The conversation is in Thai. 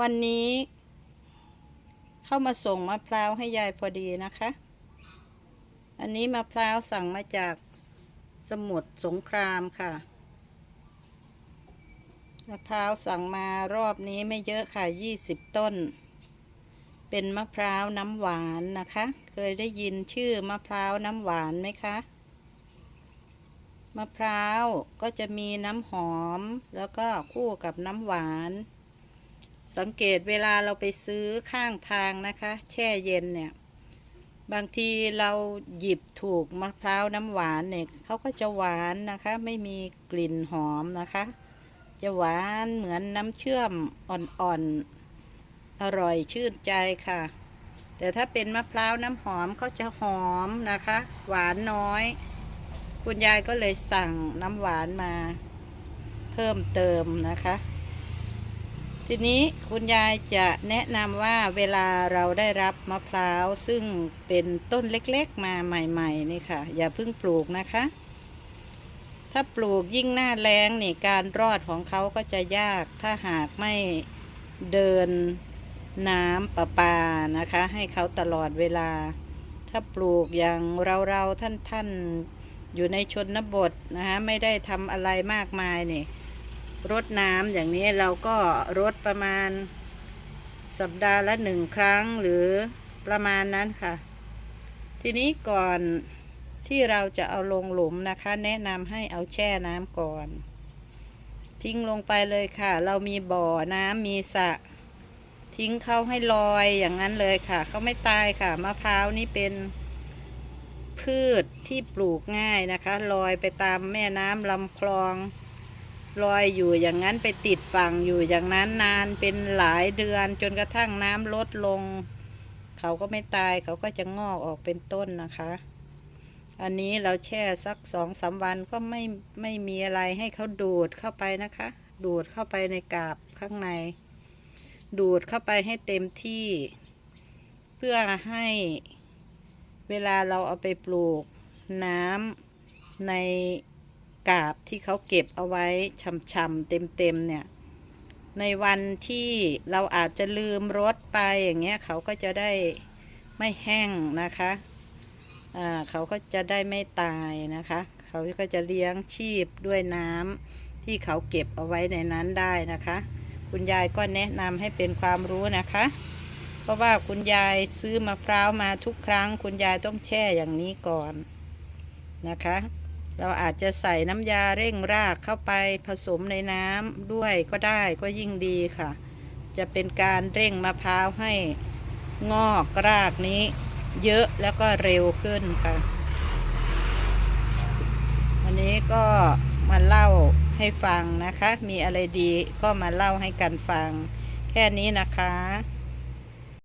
วันนี้ เข้ามาส่งมะพร้าวให้ยายพอดีนะคะ อันนี้มะพร้าวสั่งมาจากสมุทรสงครามค่ะมะพร้าวสั่งมารอบนี้ไม่เยอะค่ะ20ต้น เป็นมะพร้าวน้ำหวานนะคะ เคยได้ยินชื่อมะพร้าวน้ำหวานไหมคะ มะพร้าวก็จะมีน้ำหอมแล้วก็คู่กับน้ำหวาน สังเกตเวลาเราไปซื้อข้างทางนะคะ แช่เย็นเนี่ย บางทีเราหยิบถูกมะพร้าวน้ำหวานเนี่ยเขาก็จะหวานนะคะ ไม่มีกลิ่นหอมนะคะ จะหวานเหมือนน้ำเชื่อมอ่อนๆอร่อยชื่นใจค่ะ แต่ถ้าเป็นมะพร้าวน้ำหอมเขาจะหอมนะคะ หวานน้อย คุณยายก็เลยสั่งน้ำหวานมา เพิ่มเติมนะคะ ทีนี้คุณยายจะแนะนำว่าเวลาเราได้รับมะพร้าว ซึ่งเป็นต้นเล็กๆมาใหม่ๆนี่ค่ะ อย่าเพิ่งปลูกนะคะ ถ้าปลูกยิ่งหน้าแล้งนี่การรอดของเขาก็จะยาก ถ้าหากไม่เดินน้ำประปานะคะ ให้เขาตลอดเวลา ถ้าปลูกอย่างเราๆท่านๆอยู่ในชนบทนะคะไม่ได้ทำอะไรมากมายนี่ รดน้ำอย่างนี้เราก็รดประมาณสัปดาห์ละหนึ่งครั้งหรือประมาณนั้นค่ะ ทีนี้ก่อนที่เราจะเอาลงหลุมนะคะ แนะนำให้เอาแช่น้ำก่อน ทิ้งลงไปเลยค่ะ เรามีบ่อน้ำมีสระทิ้งเขาให้ลอยอย่างนั้นเลยค่ะเขาไม่ตายค่ะมะพร้าวนี่เป็นพืชที่ปลูกง่ายนะคะ ลอยไปตามแม่น้ำลำคลอง ลอยอยู่อย่างนั้นไปติดฝั่งอยู่อย่างนั้นนานเป็นหลายเดือนจนกระทั่งน้ำลดลง เขาก็ไม่ตายเขาก็จะงอกออกเป็นต้นนะคะ อันนี้เราแช่สักสองสามวันก็ไม่ไม่มีอะไรให้เขาดูดเข้าไปนะคะ ดูดเข้าไปในกาบข้างใน ดูดเข้าไปให้เต็มที่ เพื่อให้เวลาเราเอาไปปลูกน้ำใน กาบที่เขาเก็บเอาไว้ช่ำๆเต็มๆเนี่ย ในวันที่เราอาจจะลืมรดไปอย่างเงี้ยเขาก็จะได้ไม่แห้งนะคะอ่าเขาก็จะได้ไม่ตายนะคะ เขาก็จะเลี้ยงชีพด้วยน้ำที่เขาเก็บเอาไว้ในนั้นได้นะคะ คุณยายก็แนะนำให้เป็นความรู้นะคะ เพราะว่าคุณยายซื้อมะพร้าวมาทุกครั้ง คุณยายต้องแช่อย่างนี้ก่อนนะคะ เราอาจจะใส่น้ำยาเร่งรากเข้าไปผสมในน้ำด้วยก็ได้ก็ยิ่งดีค่ะ จะเป็นการเร่งมะพร้าวให้งอกรากนี้ เยอะแล้วก็เร็วขึ้นค่ะ วันนี้ก็มาเล่าให้ฟังนะคะ มีอะไรดีก็มาเล่าให้กันฟัง แค่นี้นะคะ